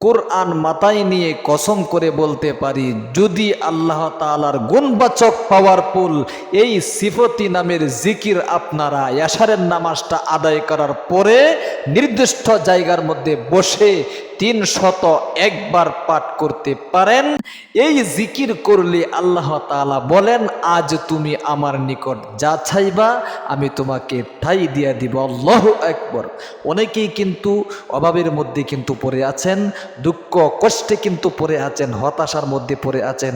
কোরআন মাথায় নিয়ে কসম করে বলতে পারি, যদি আল্লাহ তালার গুণবাচক পাওয়ারফুল এই সিফতি নামের জিকির আপনারা ইয়াসারের নামাজটা আদায় করার পরে নির্দিষ্ট জায়গার মধ্যে বসে তিন শত একবার পাঠ করতে পারেন। এই জিকির করলে আল্লাহ তাআলা বলেন, আজ তুমি আমার নিকট যা চাইবা, আমি তোমাকে ঠাই দিয়া দিব। আল্লাহ একবার অনেকেই কিন্তু অভাবের মধ্যে কিন্তু পড়ে আছেন, দুঃখ, কষ্টে কিন্তু পড়ে আছেন, হতাশার মধ্যে পড়ে আছেন।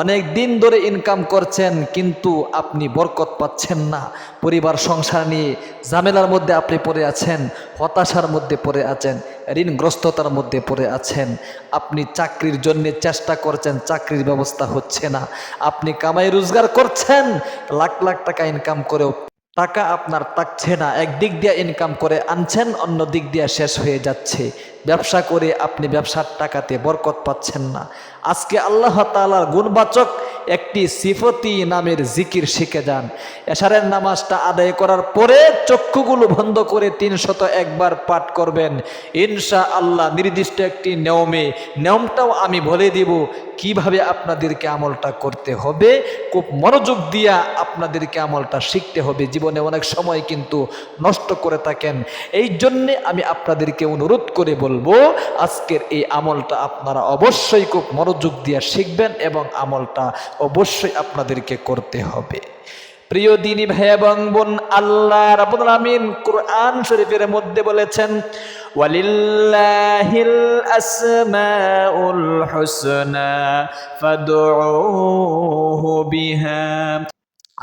অনেক দিন ধরে ইনকাম করছেন, কিন্তু আপনি বরকত পাচ্ছেন না। পরিবার, সংসার নিয়ে ঝামেলার মধ্যে আপনি পড়ে আছেন, হতাশার মধ্যে পড়ে আছেন। ঋণগ্রস্ততার মধ্যে পড়ে আছেন। আপনি চাকরির জন্য চেষ্টা করছেন, চাকরির ব্যবস্থা হচ্ছে না। আপনি কামাই রোজগার করছেন, লাখ লাখ টাকা ইনকাম করেও টাকা আপনার তাকছে না। একদিক দিয়ে ইনকাম করে আনছেন অন্য দিক দিয়ে শেষ হয়ে যাচ্ছে। ব্যবসা করে আপনি ব্যবসার টাকাতে বরকত পাচ্ছেন না। আজকে আল্লাহ তালার গুণবাচক একটি সিফতি নামের জিকির শিখে যান। এশারের নামাজটা আদায় করার পরে চক্ষুগুলো বন্ধ করে তিনশত একবার পাঠ করবেন। ইনশা আল্লাহ নির্দিষ্ট একটি নিয়মে, নিয়মটাও আমি বলে দিব, কীভাবে আপনাদেরকে আমলটা করতে হবে, খুব মনোযোগ দিয়া আপনাদেরকে আমলটা শিখতে হবে। জীবনে অনেক সময় কিন্তু নষ্ট করে থাকেন। এই জন্যে আমি আপনাদেরকে অনুরোধ করে বলব, আজকের এই আমলটা আপনারা অবশ্যই খুব মনোযোগ দিয়ে শিখবেন এবং আমলটা অবশ্যই আপনাদেরকে করতে হবে। প্রিয় দিনী ভাই এবং বোন, আল্লাহ রাব্বুল আমিন কুরআন শরীফের মধ্যে বলেছেন, ওয়ালিল্লাহিল আসমাউল হুসনা, ফাদউহু বিহা।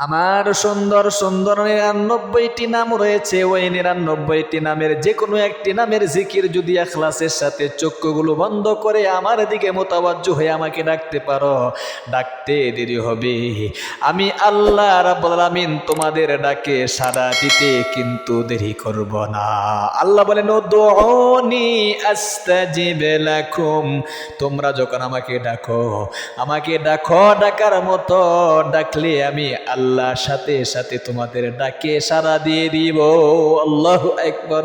আমার সুন্দর সুন্দর নিরানব্বইটি নাম রয়েছে, ওই নিরানব্বইটি নামের যে কোনো একটি নামের জিকির যদি এখলাসের সাথে চক্ষুগুলো বন্ধ করে আমার দিকে মোতাবাজ্য হয়ে আমাকে ডাকতে পারো, ডাকতে দেরি হবে। আমি আল্লাহ রাব্বুল আমিন তোমাদের ডাকে সাড়া দিতে কিন্তু দেরি করব না। আল্লাহ বলেন, উদউনি আস্তাজিব লাকুম। তোমরা যখন আমাকে ডাকো আমাকে ডাকো, ডাকার মতো ডাকলে আমি আল্লাহ সাথে সাথে তোমাদের ডাকে সারা দিয়ে দিব। আল্লাহ একবার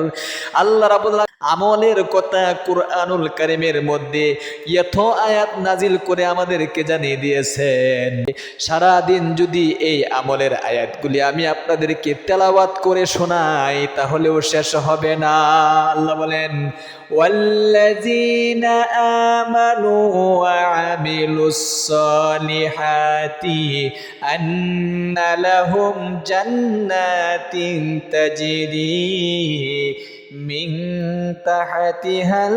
আল্লাহ রাবুল্লাহ আমলের কথা কুরআনুল কারিমের মধ্যে ইয়থ আয়াত নাজিল করে আমাদেরকে জানিয়ে দিয়েছেন সারা দিন যদি এই আমলের আয়াতগুলি আমি আপনাদেরকে তেলাওয়াত করে শোনাই তাহলেও শেষ হবে না আল্লাহ বলেন والذين آمنوا وعملوا الصالحات أن لهم جنات تجري من تحتها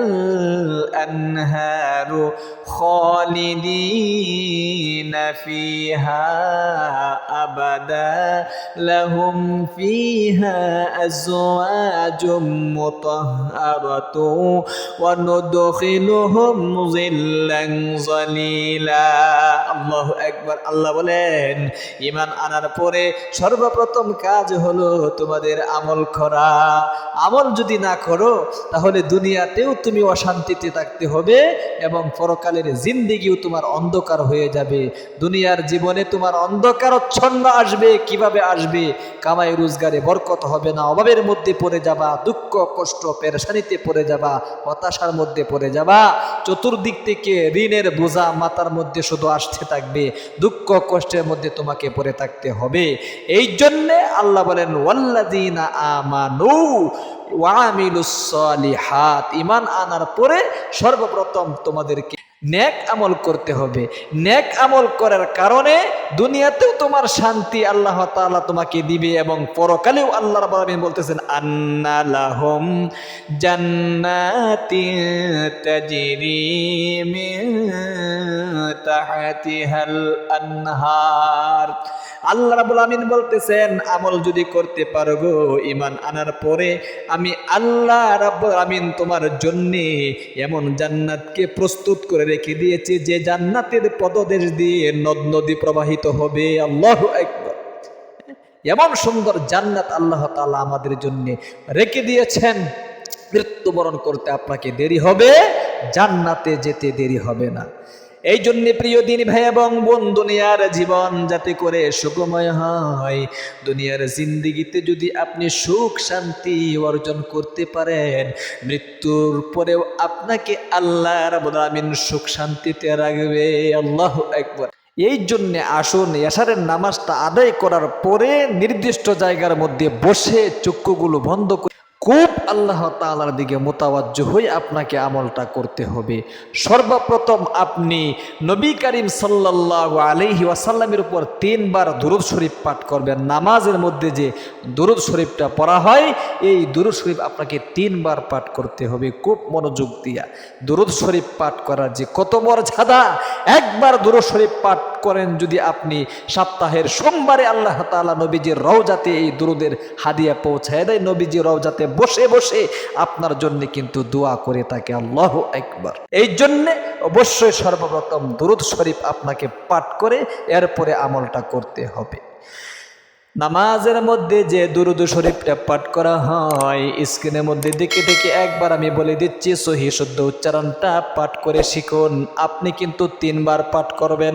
الأنهار خالدين فيها أبدا لهم فيها أزواج مطهرة وندخلهم ظلا ظليلا الله أكبر الله বলেন ইমান আনার পরে সর্বপ্রথম কাজ হলো তোমাদের আমল করা আমল যদি না করো, তাহলে দুনিয়াতেও তুমি অশান্তিতে থাকতে হবে এবং পরকালের জিন্দিগিও তোমার অন্ধকার হয়ে যাবে। দুনিয়ার জীবনে তোমার অন্ধকারচ্ছন্ন আসবে, কীভাবে আসবে? কামাই রোজগারে বরকত হবে না, অভাবের মধ্যে পড়ে যাবা, দুঃখ, কষ্ট, পেরেশানিতে পড়ে যাবা, হতাশার মধ্যে পড়ে যাবা। চতুর্দিক থেকে ঋণের বোঝা মাতার মধ্যে শুধু আসতে থাকবে, দুঃখ, কষ্টের মধ্যে তোমাকে পড়ে থাকতে হবে। এই জন্যে আল্লাহ বলেন ওয়াল্লাদিনা আমানু। ওয়ামিলুসলিহাত ইমান আনার পরে সর্বপ্রথম তোমাদেরকে নেক আমল করতে হবে। নেক আমল করার কারণে দুনিয়াতেও তোমার শান্তি আল্লাহ তাআলা তোমাকে দিবে এবং পরকালেও আল্লাহ রাব্বুল বলতেছেন, আন্না লাহুম জান্নাতি আনহার। আল্লাহ রাবুল আমিন বলতেছেন, আমল যদি করতে পারো গো ইমান আনার পরে, আমি আল্লাহ রাব্বুল আমিন তোমার জন্যে এমন জান্নাতকে প্রস্তুত করে রেখে দিয়েছি যে জান্নাতের পদদেশ দিয়ে নদ নদী প্রবাহিত হবে, আল্লাহ একবার এমন সুন্দর জান্নাত আল্লাহ তাআলা আমাদের জন্য রেখে দিয়েছেন। মৃত্যুবরণ করতে আপনাকে দেরি হবে, জান্নাতে যেতে দেরি হবে না। এই জন্য প্রিয় দিন ভাই এবং বোন, দুনিয়ার জীবন যাতে করে সুখময় হয়, দুনিয়ার জিন্দিগিতে যদি আপনি সুখ শান্তি অর্জন করতে পারেন, মৃত্যুর পরেও আপনাকে আল্লাহ রাব্বুল আমিন সুখ শান্তিতে রাখবে, আল্লাহ একবার এই জন্যে আসুন এশারের নামাজটা আদায় করার পরে নির্দিষ্ট জায়গার মধ্যে বসে চক্ষুগুলো বন্ধ করে খুব আল্লাহ তাআলার দিকে মোতাবাজ্য হয়ে আপনাকে আমলটা করতে হবে। সর্বপ্রথম আপনি নবী করিম সাল্লাল্লাহু আলাইহি ওয়াসাল্লামের উপর তিনবার দুরুদ শরীফ পাঠ করবেন। নামাজের মধ্যে যে দুরুদ শরীফটা পড়া হয়, এই দুরুদ শরীফ আপনাকে তিনবার পাঠ করতে হবে। খুব মনোযোগ দিয়া দুরুদ শরীফ পাঠ করার যে কত মর্যাদা একবার দুরুদ শরীফ পাঠ করেন যদি আপনি সপ্তাহের সোমবারে আল্লাহ তাআলা নবীজির রওজাতে এই দুরুদের হাদিয়া পৌঁছায় দেয় নবীজি রওজাতে বসে বসে আপনার জন্য কিন্তু দোয়া করে থাকে, আল্লাহ একবার এই জন্যে অবশ্যই সর্বপ্রথম দুরুদ শরীফ আপনাকে পাঠ করে এরপরে আমলটা করতে হবে। নামাজের মধ্যে যে দুরুদ শরীফটা পাঠ করা হয়, স্ক্রিনের মধ্যে দেখে দেখে একবার আমি বলে দিচ্ছি, সহি শুদ্ধ উচ্চারণটা পাঠ করে শিখুন। আপনি কিন্তু তিনবার পাঠ করবেন।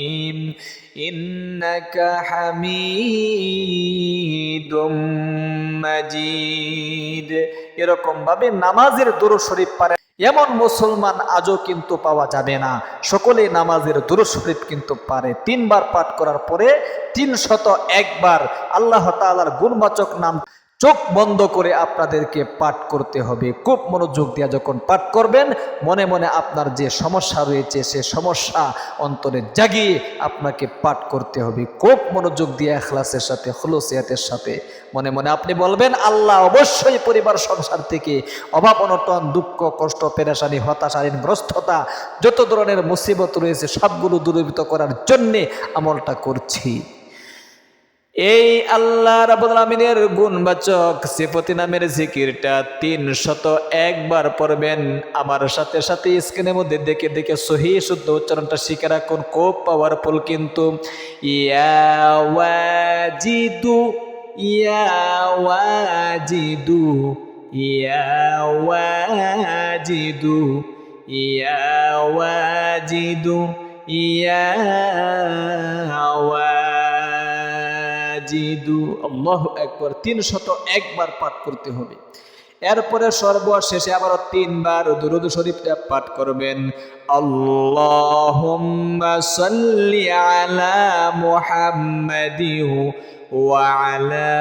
إنك حميد مجيد এরকম ভাবে নামাজের দরুদ শরীফ পারে এমন মুসলমান আজও কিন্তু পাওয়া যাবে না সকলে নামাজের দরুদ শরীফ কিন্তু পারে তিনবার পাঠ করার পরে তিন শত একবার আল্লাহ তাআলার গুণবাচক নাম চোখ বন্ধ করে আপনাদেরকে পাঠ করতে হবে। খুব মনোযোগ দিয়ে যখন পাঠ করবেন, মনে মনে আপনার যে সমস্যা রয়েছে, সে সমস্যা অন্তরে জাগিয়ে আপনাকে পাঠ করতে হবে। খুব মনোযোগ দিয়ে এখলাসের সাথে হলুসিয়াতের সাথে মনে মনে আপনি বলবেন, আল্লাহ অবশ্যই পরিবার সংসার থেকে অভাব, অনটন, দুঃখ, কষ্ট, পেরেশানি হতাশা গ্রস্ততা যত ধরনের মুসিবত রয়েছে, সবগুলো দূরীভূত করার জন্যে আমলটা করছি। এই আল্লাহ রাবুল আমিনের গুণবাচক সিফতি নামের জিকিরটা তিন শত একবার পড়বেন। আমার সাথে সাথে স্ক্রিনের মধ্যে দেখে দেখে সহি শুদ্ধ উচ্চারণটা শিখে রাখুন, খুব পাওয়ারফুল কিন্তু। ইয়াওয়াজিদু ইয়াওয়াজিদু ইয়াওয়াজিদু ইয়াওয়াজিদু ইয়াওয়াজিদু আল্লাহু একবার তিন শত একবার পাঠ করতে হবে এরপরে সর্বশেষে আবার তিনবার দুরুদ শরীফটা পাঠ করবেন আল্লাহুম্মা সাল্লি আলা মুহাম্মাদিহু ওয়া আলা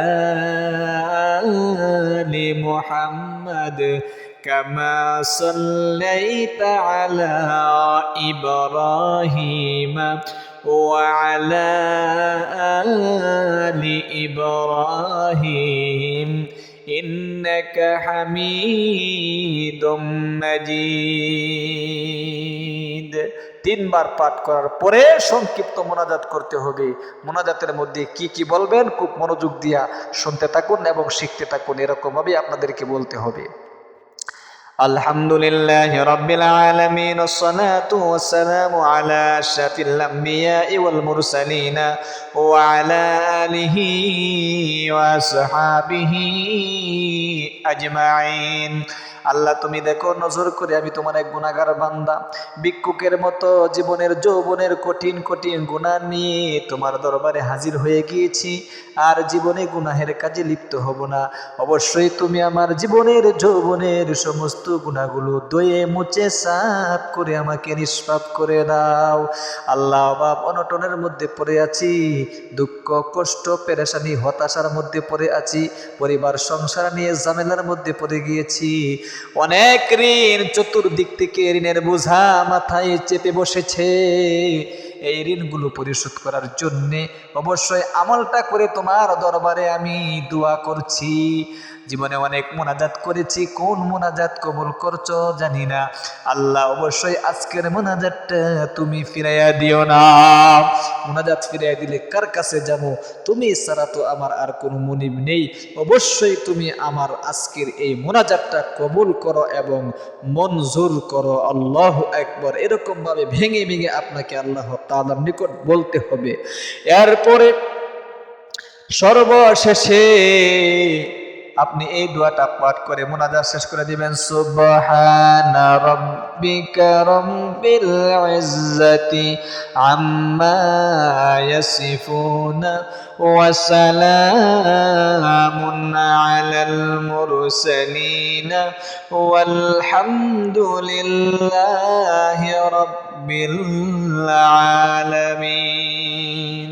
আলি মুহাম্মাদ كما صليت على إبراهيم وعلى آل إبراهيم إنك حميد مجيد তিনবার পাঠ করার পরে সংক্ষিপ্ত মোনাজাত করতে হবে মোনাজাতের মধ্যে কি কি বলবেন খুব মনোযোগ দিয়া শুনতে থাকুন এবং শিখতে থাকুন এরকমভাবে আপনাদেরকে বলতে হবে الحمد لله رب العالمين الصلاة والسلام على أشرف الأنبياء والمرسلين وعلى آله وأصحابه أجمعين আল্লাহ, তুমি দেখো, নজর করে আমি তোমার এক গুণাগার বান্দা। ভিক্ষুকের মতো জীবনের, যৌবনের কঠিন কঠিন গুণা নিয়ে তোমার দরবারে হাজির হয়ে গিয়েছি। আর জীবনে গুনাহের কাজে লিপ্ত হব না। অবশ্যই তুমি আমার জীবনের, যৌবনের সমস্ত গুণাগুলো দয়ে মুছে, সাফ করে আমাকে নিষ্পাপ করে দাও। আল্লাহ, অভাব, অনটনের মধ্যে পড়ে আছি। দুঃখ, কষ্ট, পেরেশানি, হতাশার মধ্যে পড়ে আছি। পরিবার, সংসার নিয়ে ঝামেলার মধ্যে পড়ে গিয়েছি। অনেক ঋণ চতুর্দিক থেকে ঋণের বোঝা মাথায় চেপে বসেছে। এই ঋণগুলো পরিশোধ করার জন্যে অবশ্যই আমলটা করে তোমার দরবারে আমি দোয়া করছি। জীবনে অনেক মোনাজাত করেছি, কোন মোনাজাত কবুল করছ জানি না। আল্লাহ অবশ্যই আজকের মোনাজাতটা তুমি ফিরাইয়া দিও না। মোনাজাত ফিরাইয়া দিলে কার কাছে যাব? তুমি ছাড়া তো আমার আর কোনো মনিব নেই। অবশ্যই তুমি আমার আজকের এই মোনাজাতটা কবুল করো এবং মঞ্জুর করো। আল্লাহ একবার এরকম ভাবে ভেঙে ভেঙে আপনাকে আল্লাহ তাআলার নিকট বলতে হবে। এরপরে সর্বশেষে আপনি এই দোয়াটা পাঠ করে মোনাজাত শেষ করে দিবেন। সুবহানা রাব্বিকা রাব্বিল ইজ্জাতি আম্মা ইয়াসিফুন ওয়া সালামুন আলাল মুরসালিন ওয়ালহামদুলিল্লাহি রাব্বিল আলামিন।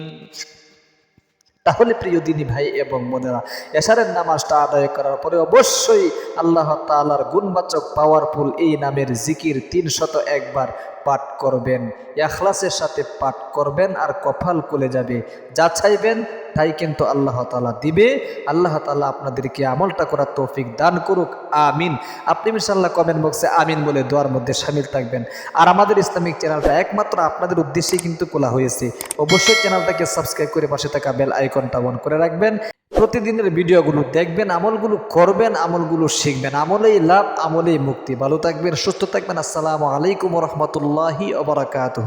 তাহলে প্রিয় দিনী ভাই এবং বোনেরা, এশারের নামাজটা আদায় করার পরে অবশ্যই আল্লাহ তালার গুণবাচক পাওয়ারফুল এই নামের জিকির তিনশত একবার পাঠ করবেন, এখলাসের সাথে পাঠ করবেন আর কপাল খুলে যাবে। যা চাইবেন তাই কিন্তু আল্লাহ তালা দিবে। আল্লাহ তালা আপনাদেরকে আমলটা করার তৌফিক দান করুক, আমিন। আপনি মিশাল্লাহ কমেন্ট বক্সে আমিন বলে দোয়ার মধ্যে সামিল থাকবেন। আর আমাদের ইসলামিক চ্যানেলটা একমাত্র আপনাদের উদ্দেশ্যেই কিন্তু খোলা হয়েছে। অবশ্যই চ্যানেলটাকে সাবস্ক্রাইব করে পাশে থাকা বেল আইকনটা অন করে রাখবেন। প্রতিদিনের ভিডিওগুলো দেখবেন, আমলগুলো করবেন, আমলগুলো শিখবেন। আমলেই লাভ, আমলেই মুক্তি। ভালো থাকবেন, সুস্থ থাকবেন। আসসালামু আলাইকুম রহমতুল্লাহি ওবরাকাতুহু